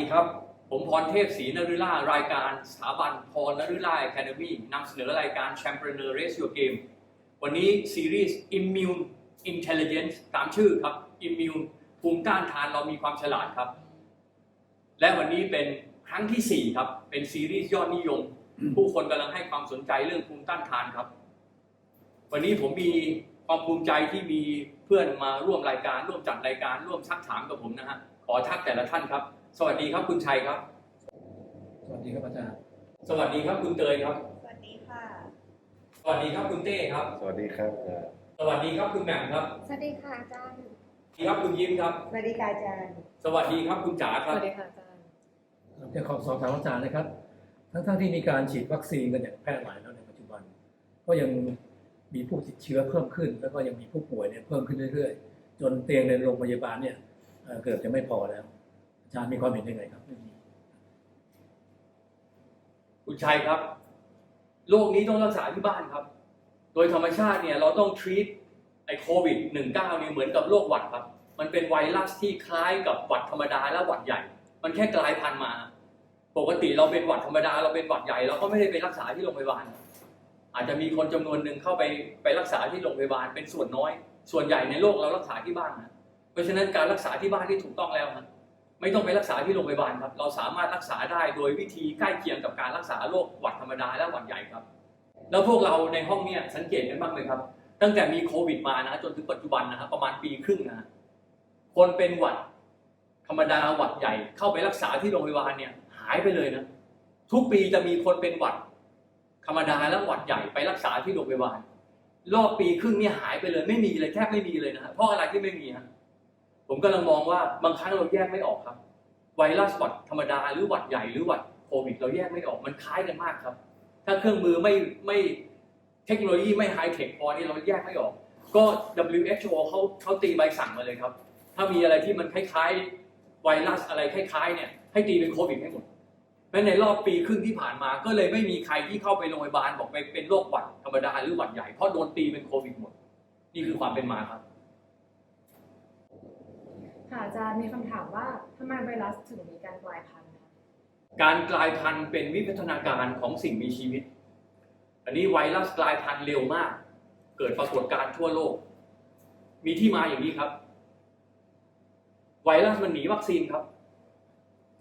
ดีครับ ผมพรเทพศรีนฤล่ารายการสถาบันพรนฤล่า Academy นำเสนอรายการ Championship Race Your Game วันนี้ซีรีส์ Immune Intelligence ตามชื่อครับ Immune ภูมิต้านทานเรามีความฉลาดครับ และวันนี้เป็นครั้งทีสี่ 4 ครับ เป็นซีรีส์ยอดนิยม ผู้คนกำลังให้ความสนใจเรื่องภูมิต้านทานครับ วันนี้ผมมีความภูมิใจที่มีเพื่อนมาร่วมรายการ ร่วมจัดรายการร่วมซักถามกับผมนะฮะขอทักแต่ละท่านครับ สวัสดีครับคุณชัยครับ สวัสดีครับอาจารย์ สวัสดีครับคุณเตยครับ สวัสดีค่ะ สวัสดีครับคุณเต้ครับ สวัสดีครับอาจารย์สวัสดีครับคุณแหม่มครับ สวัสดีค่ะอาจารย์ สวัสดีครับคุณยิ้มครับ สวัสดีค่ะอาจารย์ สวัสดีครับคุณจ๋าครับสวัสดีค่ะอาจารย์จะขอสอบถามอาจารย์นะครับ ทั้งๆที่มีการฉีดวัคซีนกันอย่างแพร่หลายแล้วในปัจจุบัน ก็ยังมีผู้ติดเชื้อเพิ่มขึ้น แล้วก็ยังมีผู้ป่วยเนี่ยเพิ่มขึ้นเรื่อยๆ จนเตียงในโรงพยาบาลเนี่ยเอ่อเกือบจะไม่พอแล้ว อาจารย์มีความเห็นยังไงครับเรื่องนี้คุณชัยครับ โรคนี้ต้องรักษาที่บ้านครับ โดยธรรมชาติเนี่ยเราต้อง treat ไอ้โควิด -19 เนี่ยเหมือนกับโรคหวัดครับ มันเป็นไวรัสที่คล้ายกับหวัดธรรมดาและหวัดใหญ่ มันแค่กลายพันธุ์มา ปกติเราเป็นหวัดธรรมดาเราเป็นหวัดใหญ่เราก็ไม่ได้ไปรักษาที่โรงพยาบาล อาจจะมีคนจำนวนหนึ่งเข้าไปไปรักษาที่โรงพยาบาลเป็นส่วนน้อย ส่วนใหญ่ในโลกเรารักษาที่บ้านนะเพราะฉะนั้นการรักษาที่บ้านที่ถูกต้องแล้วนะ ไม่ต้องไปรักษาที่โรงพยาบาลครับ เราสามารถรักษาได้โดยวิธีใกล้เคียงกับการรักษาโรคหวัดธรรมดาและหวัดใหญ่ครับ แล้วพวกเราในห้องเนี่ยสังเกตกันบ้างไหมครับ ตั้งแต่มีโควิดมานะจนถึงปัจจุบันนะครับประมาณปีครึ่งนะคนเป็นหวัดธรรมดาหวัดใหญ่ เข้าไปรักษาที่โรงพยาบาลเนี่ยหายไปเลยนะ ทุกปีจะมีคนเป็นหวัด ธรรมดาและหวัดใหญ่ไปรักษาที่โรงพยาบาลรอบปีครึ่งเนี่ยหายไปเลย ไม่มีเลยแทบไม่มีเลยนะฮะเพราะอะไรที่ไม่มีฮะ ผมกำลังมองว่าบางครั้งเราแยกไม่ออกครับ ไวรัสหวัดธรรมดาหรือหวัดใหญ่หรือหวัดโควิด เราแยกไม่ออกมันคล้ายกันมากครับ ถ้าเครื่องมือไม่ไม่เทคโนโลยีไม่ไฮเทคพอนี่เราแยกไม่ออก ก็ WHO เขาเขาตีใบสั่งมาเลยครับ ถ้ามีอะไรที่มันคล้ายๆไวรัสอะไรคล้ายๆเนี่ยให้ตีเป็นโควิดให้หมดแม้ในรอบปีครึ่งที่ผ่านมา ก็เลยไม่มีใครที่เข้าไปโรงพยาบาลบอกไปเป็นโรคหวัดธรรมดาหรือหวัดใหญ่เพราะโดนตีเป็นโควิดหมด นี่คือความเป็นมาครับ ค่ะอาจารย์มีคำถามว่าทำไมไวรัสถึงมีการกลายพันธุ์คะการกลายพันธุ์เป็นวิวัฒนาการของสิ่งมีชีวิต อันนี้ไวรัสกลายพันธุ์เร็วมาก เกิดปรากฏการณ์ทั่วโลก มีที่มาอย่างนี้ครับ ไวรัสมันหนีวัคซีนครับ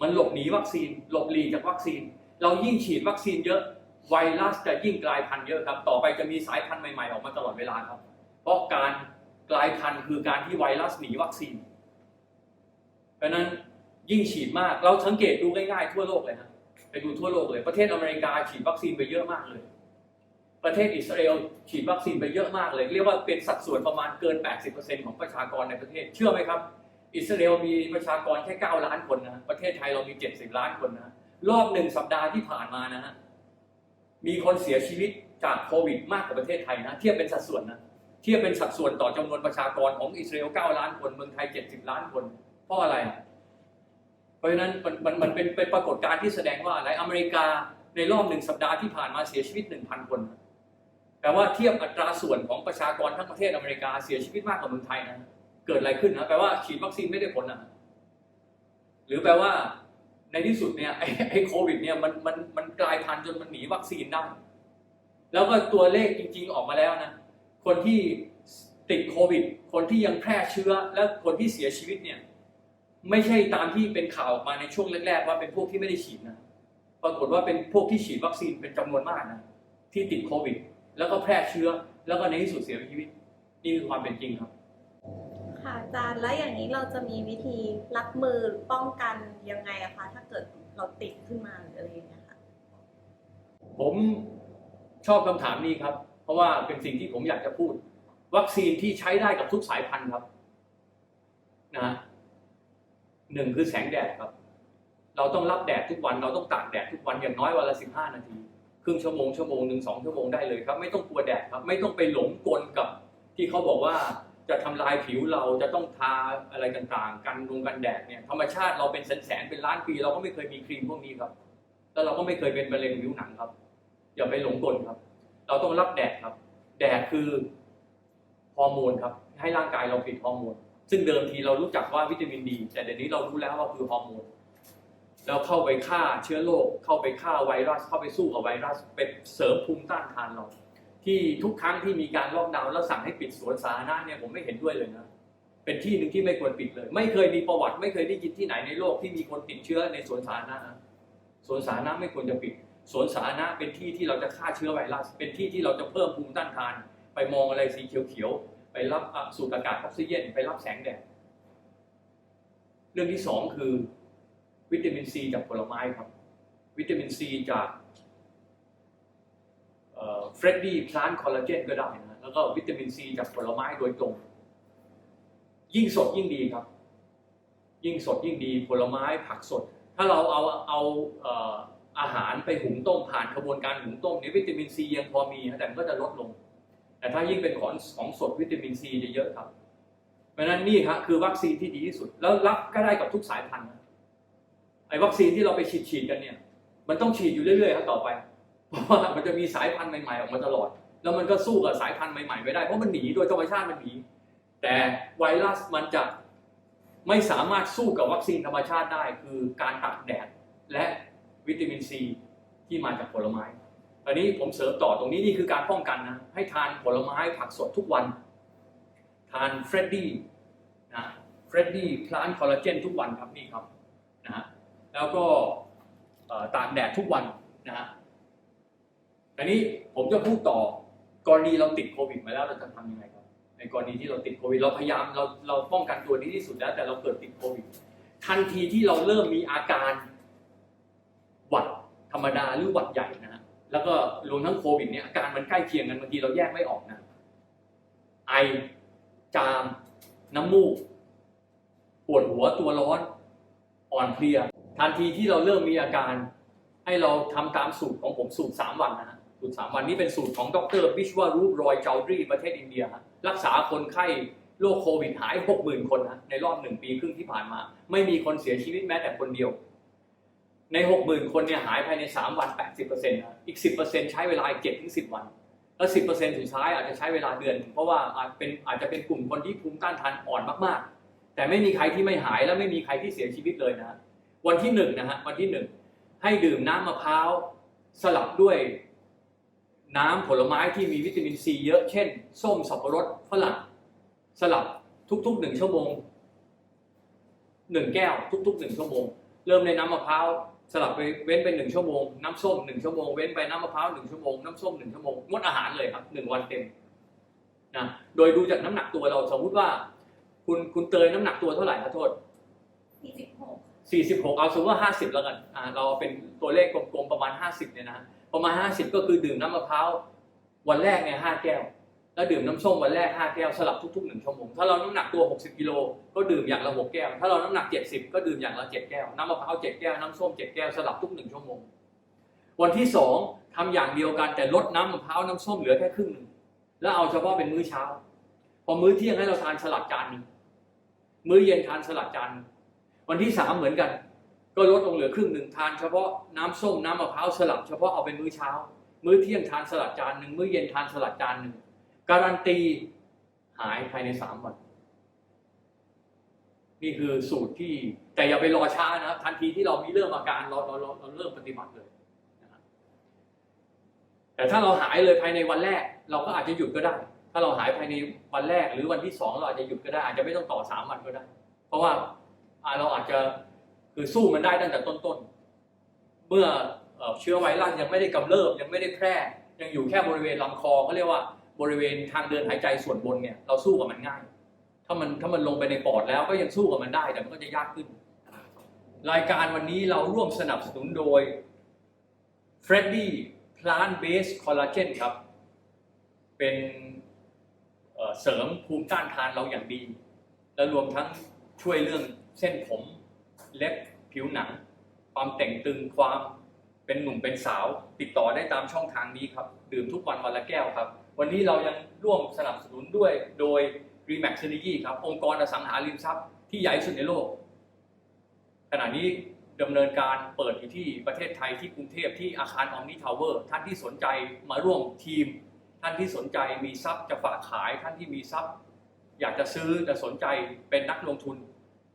มันหลบหนีวัคซีน หลบหลีกจากวัคซีน เรายิ่งฉีดวัคซีนเยอะ ไวรัสจะยิ่งกลายพันธุ์เยอะครับ ต่อไปจะมีสายพันธุ์ใหม่ๆออกมาตลอดเวลาครับ เพราะการกลายพันธุ์คือการที่ไวรัสหนีวัคซีน เพราะนั้นยิ่งฉีดมากเราสังเกตดูง่ายๆทั่วโลกเลยนะไปดูทั่วโลกเลยประเทศอเมริกาฉีดวัคซีนไปเยอะมากเลย ประเทศอิสราเอลฉีดวัคซีนไปเยอะมากเลย เรียกว่าเป็นสัดส่วนประมาณเกิน 80%ของประชากรในประเทศ เชื่อไหมครับ อิสราเอลมีประชากรแค่ 9 ล้านคนนะประเทศไทยเรามี 70 ล้านคนนะรอบหนึ่งสัปดาห์ที่ผ่านมานะฮะมีคนเสียชีวิตจากโควิดมากกว่าประเทศไทยนะเทียบเป็นสัดส่วนนะเทียบเป็นสัดส่วนต่อจำนวนประชากรของอิสราเอล 9 ล้านคนเมืองไทย 70 ล้านคน เพราะอะไร เพราะฉะนั้นมันมันเป็นเป็นปรากฏการณ์ที่แสดงว่าอะไรอเมริกาในรอบหนึ่งสัปดาห์ที่ผ่านมาเสียชีวิต1,000คนแปลว่าเทียบอัตราส่วนของประชากรทั้งประเทศอเมริกาเสียชีวิตมากกว่าเมืองไทยนะเกิดอะไรขึ้นนะแปลว่าฉีดวัคซีนไม่ได้ผลนะหรือแปลว่าในที่สุดเนี่ยไอ้ไอ้โควิดเนี่ยมันมันมันกลายพันธุ์จนมันหนีวัคซีนได้ แล้วก็ตัวเลขจริง ๆออกมาแล้วนะ คนที่ติดโควิด คนที่ยังแพร่เชื้อและคนที่เสียชีวิตเนี่ย ไม่ใช่ตามที่เป็นข่าวออกมาในช่วงแรกๆ ว่าเป็นพวกที่ไม่ได้ฉีดนะ ปรากฏว่าเป็นพวกที่ฉีดวัคซีนเป็นจำนวนมากนะที่ติดโควิด แล้วก็แพร่เชื้อ แล้วก็ในที่สุดเสียชีวิต นี่คือความเป็นจริงครับ ค่ะอาจารย์แล้วอย่างนี้เราจะมีวิธีรับมือป้องกันยังไงอะคะถ้าเกิดเราติดขึ้นมาหรืออะไรอย่างเงี้ยค่ะผมชอบคำถามนี้ครับ เพราะว่าเป็นสิ่งที่ผมอยากจะพูด วัคซีนที่ใช้ได้กับทุกสายพันธุ์ครับ นะ หนึ่งคือแสงแดดครับ เราต้องรับแดดทุกวันเราต้องตากแดดทุกวันอย่างน้อยวันละสิบห้านาที ครึ่งชั่วโมงชั่วโมงหนึ่งสองชั่วโมงได้เลยครับ ไม่ต้องกลัวแดดครับ ไม่ต้องไปหลงกลกับที่เขาบอกว่าจะทำลายผิวเราจะต้องทาอะไรต่างๆ กันดงกันแดดเนี่ยธรรมชาติเราเป็นแสนๆเป็นล้านปีเราก็ไม่เคยมีครีมพวกนี้ครับ แล้วเราก็ไม่เคยเป็นมะเร็งผิวหนังครับอย่าไปหลงกลครับ เราต้องรับแดดครับ แดดคือฮอร์โมนครับ ให้ร่างกายเราผลิตฮอร์โมน ซึ่งเดิมทีเรารู้จักว่าวิตามินดี แต่เดี๋ยวนี้เรารู้แล้วว่าคือฮอร์โมนแล้วเข้าไปฆ่าเชื้อโรคเข้าไปฆ่าไวรัสเข้าไปสู้กับไวรัสเป็นเสริมภูมิต้านทานเรา ที่ทุกครั้งที่มีการล็อกดาวน์แล้วสั่งให้ปิดสวนสาธารณะเนี่ยผมไม่เห็นด้วยเลยนะเป็นที่หนึ่งที่ไม่ควรปิดเลย ไม่เคยมีประวัติ ไม่เคยได้ยินที่ไหนในโลกที่มีคนติดเชื้อในสวนสาธารณะสวนสาธารณะไม่ควรจะปิดสวนสาธารณะเป็นที่ที่เราจะฆ่าเชื้อไวรัส เป็นที่ที่เราจะเพิ่มภูมิต้านทาน ไปมองอะไรสีเขียวๆ ไปรับสูดอากาศออกซิเจนไปรับแสงแดดเรื่องที่สองคือ วิตามินซีจากผลไม้ครับ วิตามินซีจากเฟรดดี้พลานคอลลาเจนก็ได้นะแล้วก็วิตามินซีจากผลไม้โดยตรง ยิ่งสดยิ่งดีครับ ยิ่งสดยิ่งดีผลไม้ผักสด ถ้าเราเอาเอาเออาหารไปหุงต้มผ่านกระบวนการหุงต้มเนี่ยวิตามินซียังพอมีแต่มันก็จะลดลง แต่ถ้ายิ่งเป็นของของสดวิตามินซีจะเยอะครับ เพราะฉะนั้นนี่ครับคือวัคซีนที่ดีที่สุด แล้วรับก็ได้กับทุกสายพันธุ์ไอ้วัคซีนที่เราไปฉีดฉีดกันเนี่ย มันต้องฉีดอยู่เรื่อยๆครับต่อไป เพราะว่ามันจะมีสายพันธุ์ใหม่ๆออกมาตลอด แล้วมันก็สู้กับสายพันธุ์ใหม่ๆไม่ได้เพราะมันหนีโดยธรรมชาติมันหนีแต่ไวรัสมันจะไม่สามารถสู้กับวัคซีนธรรมชาติได้ คือการตากแดดและวิตามินซีที่มาจากผลไม้ อันนี้ผมเสริมต่อตรงนี้นี่คือการป้องกันนะ ให้ทานผลไม้ผักสดทุกวัน ทานเฟรดดี้นะเฟรดดี้พลานคอลลาเจนทุกวันครับนี่ครับนะฮะแล้วก็ตากแดดทุกวันนะฮะอันนี้ผมจะพูดต่อกรณีเราติดโควิดมาแล้วเราจะทำยังไงครับ ในกรณีที่เราติดโควิด เราพยายามเราเราป้องกันตัวนี้ที่สุดแล้ว แต่เราเกิดติดโควิด ทันทีที่เราเริ่มมีอาการหวัดธรรมดาหรือหวัดใหญ่นะฮะ แล้วก็รวมทั้งโควิดเนี่ยอาการมันใกล้เคียงกันบางทีเราแยกไม่ออกนะไอจามน้ำมูก ปวดหัวตัวร้อน อ่อนเพลีย ทันทีที่เราเริ่มมีอาการ ให้เราทำตามสูตรของผมสูตร 3 วันนะฮะสูตร 3 วันนี้เป็นสูตรของดรวิชวารูปรอยเจาดรีประเทศอินเดียฮะรักษาคนไข้โรคโควิดหาย 60,000 คนนะในรอบหนึ่งปีครึ่งที่ผ่านมา ไม่มีคนเสียชีวิตแม้แต่คนเดียว ใน 60,000 คนเนี่ยหายภายใน 3 วัน 80%นะอีก 10%ใช้เวลาอีก7ถึง10 วัน แล้ว 10%สุดท้ายอาจจะใช้เวลาเดือน เพราะว่าอาจเป็นอาจจะเป็นกลุ่มคนที่ภูมิต้านทานอ่อนมากๆ แต่ไม่มีใครที่ไม่หายและไม่มีใครที่เสียชีวิตเลยนะ วันที่หนึ่งนะฮะวันที่หนึ่งให้ดื่มน้ำมะพร้าวสลับด้วย น้ำผลไม้ที่มีวิตามินซีเยอะ เช่น ส้มสับปะรดฝรั่งสลับทุกๆหนึ่งชั่วโมงหนึ่งแก้วทุกๆหนึ่งชั่วโมง เริ่มในน้ำมะพร้าว สลับไปเว้นไปหนึ่งชั่วโมงน้ำส้มหนึ่งชั่วโมงเว้นไปน้ำมะพร้าวหนึ่งชั่วโมงน้ำส้มหนึ่งชั่วโมงงดอาหารเลยครับหนึ่งวันเต็มนะโดยดูจากน้ำหนักตัวเราสมมุติว่า คุณคุณเตยน้ำหนักตัวเท่าไหร่ครับโทษ46 46เอาสมมติว่า50แล้วกันอ่าเราเป็นตัวเลขกลมๆประมาณ50เนี่ยนะฮะประมาณ50ก็คือดื่มน้ำมะพร้าววันแรกเนี่ย5แก้ว แล้วดื่มน้ำส้มวันแรก 5 แก้วสลับทุกๆ1ชั่วโมงถ้าเราน้ำหนักตัว 60กิโลก็ดื่มอย่างละ 6 แก้ว ถ้าเราน้ำหนัก 70 ก็ดื่มอย่างละ 7 แก้ว น้ำมะพร้าว 7 แก้ว น้ำส้ม 7 แก้ว สลับทุก 1 ชั่วโมง วันที่ 2ทำอย่างเดียวกันแต่ลดน้ำมะพร้าวน้ำส้มเหลือแค่ครึ่งหนึ่งแล้วเอาเฉพาะเป็นมื้อเช้า พอมื้อเที่ยงให้เราทานสลัดจานหนึงมื้อเย็นทานสลัดจานหนึ่งวันที่สามเหมือนกัน ก็ลดลงเหลือครึ่งหนึ่งทานเฉพาะน้ำส้มน้ำมะพร้าวสลับเฉพาะเอาเป็นมื้อเช้า มื้อเที่ยงทานสลัดจานหนึ่งมื้อเย็นทานสลัดจานหนึ่ง การันตีหายภายในสามวัน นี่คือสูตรที่แต่อย่าไปรอช้านะทันทีที่เรามีเริ่มอาการเราเราเราเราเริ่มปฏิบัติเลยนะแต่ถ้าเราหายเลยภายในวันแรก เราก็อาจจะหยุดก็ได้ ถ้าเราหายภายในวันแรก หรือวันที่สองเราอาจจะหยุดก็ได้ อาจจะไม่ต้องต่อสามวันก็ได้ เพราะว่าเราอาจจะคือสู้มันได้ตั้งแต่ต้นๆ เมื่อเอ่อเชื้อไวรัสยังไม่ได้กำเริบยังไม่ได้แพร่ ยังอยู่แค่บริเวณลำคอเขาเรียกว่า บริเวณทางเดินหายใจส่วนบนเนี่ยเราสู้กับมันง่าย ถ้ามันถ้ามันลงไปในปอดแล้วก็ยังสู้กับมันได้แต่มันก็จะยากขึ้น รายการวันนี้เราร่วมสนับสนุนโดย Freddy Plant Based Collagen ครับ เป็นเเสริมภูมิต้านทานเราอย่างดี และรวมทั้งช่วยเรื่องเส้นผม เล็บผิวหนัง ความแต่งตึงความเป็นหนุ่มเป็นสาว ติดต่อได้ตามช่องทางนี้ครับ ดื่มทุกวันวันละแก้วครับ วันนี้เรายังร่วมสนับสนุนด้วยโดย Remax Synergy ครับ องค์กรอสังหาริมทรัพย์ที่ใหญ่สุดในโลก ขณะนี้ดำเนินการเปิดอยู่ที่ประเทศไทยที่กรุงเทพที่อาคารออมนิทาวเวอร์ท่านที่สนใจมาร่วมทีม ท่านที่สนใจมีทรัพย์จะฝากขาย ท่านที่มีทรัพย์ อยากจะซื้อจะสนใจเป็นนักลงทุน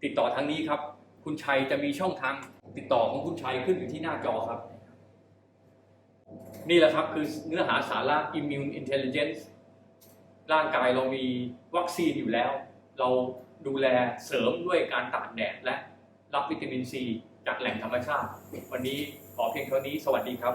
ติดต่อทางนี้ครับ คุณชัยจะมีช่องทางติดต่อของคุณชัยขึ้นอยู่ที่หน้าจอครับ นี่แหละครับคือเนื้อหาสาระ Immune Intelligence ร่างกายเรามีวัคซีนอยู่แล้ว เราดูแลเสริมด้วยการตากแดดและรับวิตามินซีจากแหล่งธรรมชาติ วันนี้ขอเพียงเท่านี้สวัสดีครับ